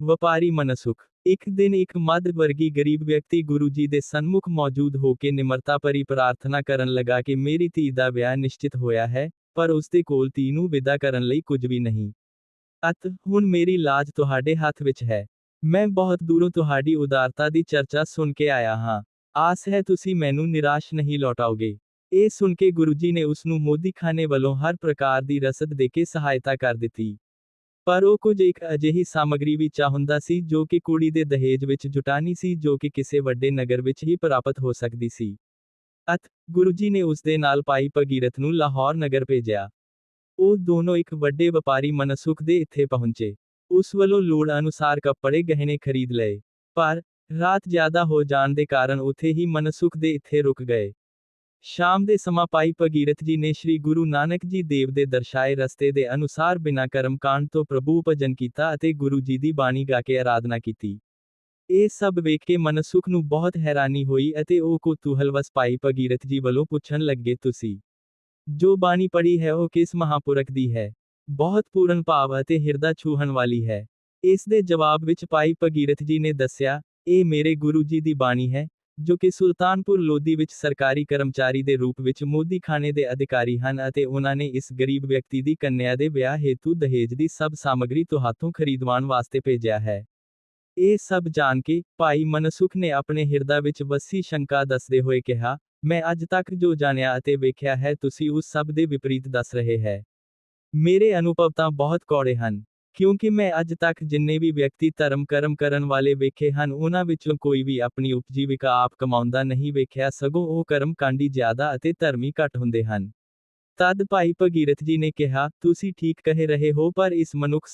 ਵਪਾਰੀ ਮਨਸੁਖ ਇੱਕ ਦਿਨ ਇੱਕ ਮੱਧ ਵਰਗੀ ਗਰੀਬ ਵਿਅਕਤੀ ਗੁਰੂ ਜੀ ਦੇ ਸਨਮੁਖ ਮੌਜੂਦ ਹੋ ਕੇ ਨਿਮਰਤਾ ਭਰੀ ਪ੍ਰਾਰਥਨਾ ਕਰਨ ਲਗਾ ਕਿ ਮੇਰੀ ਧੀ ਦਾ ਵਿਆਹ ਨਿਸ਼ਚਿਤ ਹੋਇਆ ਹੈ ਪਰ ਉਸ ਦੇ ਕੋਲ ਧੀ ਨੂੰ ਵਿਦਾ ਕਰਨ ਲਈ ਕੁਝ ਵੀ ਨਹੀਂ ਅਤ ਹੁਣ ਮੇਰੀ ਲਾਜ ਤੁਹਾਡੇ ਹੱਥ ਵਿੱਚ ਹੈ ਮੈਂ ਬਹੁਤ ਦੂਰੋਂ ਤੁਹਾਡੀ ਉਦਾਰਤਾ ਦੀ ਚਰਚਾ ਸੁਣ ਕੇ ਆਇਆ ਹਾਂ ਆਸ ਹੈ ਤੁਸੀਂ ਮੈਨੂੰ ਨਿਰਾਸ਼ ਨਹੀਂ ਲੌਟਾਓਗੇ ਇਹ ਸੁਣ ਕੇ ਗੁਰੂ ਜੀ ਨੇ ਉਸ ਨੂੰ ਮੋਦੀਖਾਨੇ ਵੱਲੋਂ ਹਰ ਪ੍ਰਕਾਰ ਦੀ ਰਸਦ ਦੇ ਕੇ ਸਹਾਇਤਾ ਕਰ ਦਿੱਤੀ ਪਰ ਉਹ ਕੁਝ ਇੱਕ ਅਜਿਹੀ ਸਾਮਗਰੀ ਵੀ ਚਾਹੁੰਦਾ ਸੀ ਜੋ ਕਿ ਕੁੜੀ ਦੇ ਦਹੇਜ ਵਿੱਚ ਜੁਟਾਨੀ ਸੀ ਜੋ ਕਿ ਕਿਸੇ ਵੱਡੇ ਨਗਰ ਵਿੱਚ ਹੀ ਪ੍ਰਾਪਤ ਹੋ ਸਕਦੀ ਸੀ। ਅਤ, ਗੁਰੂ ਜੀ ਨੇ ਉਸ ਦੇ ਨਾਲ ਪਾਈ ਭਗੀਰਥ ਨੂੰ ਲਾਹੌਰ ਨਗਰ ਭੇਜਿਆ। ਉਹ ਦੋਨੋਂ ਇੱਕ ਵੱਡੇ ਵਪਾਰੀ ਮਨਸੁਖ ਦੇ ਇੱਥੇ ਪਹੁੰਚੇ। ਉਸ ਵੱਲੋਂ ਲੋੜ ਅਨੁਸਾਰ ਕੱਪੜੇ ਗਹਿਣੇ ਖਰੀਦ ਲਏ। ਪਰ, ਰਾਤ ਜ਼ਿਆਦਾ ਹੋ ਜਾਣ ਦੇ ਕਾਰਨ ਉਥੇ ਹੀ ਮਨਸੁਖ ਦੇ ਇੱਥੇ ਰੁਕ ਗਏ। ਸ਼ਾਮ ਦੇ ਸਮਾਂ ਭਾਈ ਭਗੀਰਥ ਜੀ ਨੇ ਸ੍ਰੀ ਗੁਰੂ ਨਾਨਕ ਜੀ ਦੇਵ ਦੇ ਦਰਸਾਏ ਰਸਤੇ ਦੇ ਅਨੁਸਾਰ ਬਿਨਾਂ ਕਰਮ ਕਾਂਡ ਤੋਂ ਪ੍ਰਭੂ ਭਜਨ ਕੀਤਾ ਅਤੇ ਗੁਰੂ ਜੀ ਦੀ ਬਾਣੀ ਗਾ ਕੇ ਆਰਾਧਨਾ ਕੀਤੀ ਇਹ ਸਭ ਵੇਖ ਕੇ ਮਨਸੁਖ ਨੂੰ ਬਹੁਤ ਹੈਰਾਨੀ ਹੋਈ ਅਤੇ ਉਹ ਕੁਤੂਹਲਵਸ ਭਾਈ ਭਗੀਰਥ ਜੀ ਵੱਲੋਂ ਪੁੱਛਣ ਲੱਗੇ ਤੁਸੀਂ ਜੋ ਬਾਣੀ ਪੜੀ ਹੈ ਉਹ ਕਿਸ ਮਹਾਪੁਰਖ ਦੀ ਹੈ ਬਹੁਤ ਪੂਰਨ ਭਾਵ ਅਤੇ ਹਿਰਦਾ ਛੂਹਣ ਵਾਲੀ ਹੈ ਇਸ ਦੇ ਜਵਾਬ ਵਿੱਚ ਭਾਈ ਭਗੀਰਥ ਜੀ ਨੇ ਦੱਸਿਆ ਇਹ ਮੇਰੇ ਗੁਰੂ ਜੀ ਦੀ ਬਾਣੀ ਹੈ ਜੋ ਕਿ ਸੁਲਤਾਨਪੁਰ ਲੋਧੀ ਵਿੱਚ ਸਰਕਾਰੀ ਕਰਮਚਾਰੀ ਦੇ ਰੂਪ ਵਿੱਚ ਮੋਦੀ ਖਾਨੇ ਦੇ ਅਧਿਕਾਰੀ ਹਨ ਅਤੇ ਉਹਨਾਂ ਨੇ ਇਸ ਗਰੀਬ ਵਿਅਕਤੀ ਦੀ ਕੰਨਿਆ ਦੇ ਵਿਆਹ ਹੇਤੂ ਦਹੇਜ ਦੀ ਸਭ ਸਾਮਗਰੀ ਤੁਹਾਤੋਂ ਖਰੀਦਵਾਉਣ ਵਾਸਤੇ ਭੇਜਿਆ ਹੈ ਇਹ ਸਭ ਜਾਣ ਕੇ ਭਾਈ ਮਨਸੁਖ ਨੇ ਆਪਣੇ ਹਿਰਦਾ ਵਿੱਚ ਵਸੀ ਸ਼ੰਕਾ ਦੱਸਦੇ ਹੋਏ ਕਿਹਾ ਮੈਂ ਅੱਜ ਤੱਕ ਜੋ ਜਾਣਿਆ ਅਤੇ ਵੇਖਿਆ ਹੈ ਤੁਸੀਂ ਉਸ ਸਭ ਦੇ ਵਿਪਰੀਤ ਦੱਸ ਰਹੇ ਹੈ ਮੇਰੇ ਅਨੁਭਵ ਤਾਂ ਬਹੁਤ ਕੌੜੇ ਹਨ ਕਿਉਂਕਿ ਮੈਂ ਅੱਜ ਤੱਕ ਜਿੰਨੇ ਵੀ ਵਿਅਕਤੀ ਧਰਮ ਕਰਮ ਕਰਨ ਵਾਲੇ ਵੇਖੇ ਹਨ ਉਹਨਾਂ ਵਿੱਚੋਂ ਕੋਈ ਵੀ ਆਪਣੀ ਉਪਜੀਵਿਕਾ ਆਪ ਕਮਾਉਂਦਾ ਨਹੀਂ ਵੇਖਿਆ ਸਗੋਂ ਉਹ ਕਰਮ ਕਾਂਡੀ ਜ਼ਿਆਦਾ ਅਤੇ ਧਰਮੀ ਘੱਟ ਹੁੰਦੇ ਹਨ ਤਦ ਭਾਈ ਭਗੀਰਥ ਜੀ ਨੇ ਕਿਹਾ ਤੁਸੀਂ ਠੀਕ ਕਹਿ ਰਹੇ ਹੋ ਪਰ ਇਸ ਮਨੁੱਖ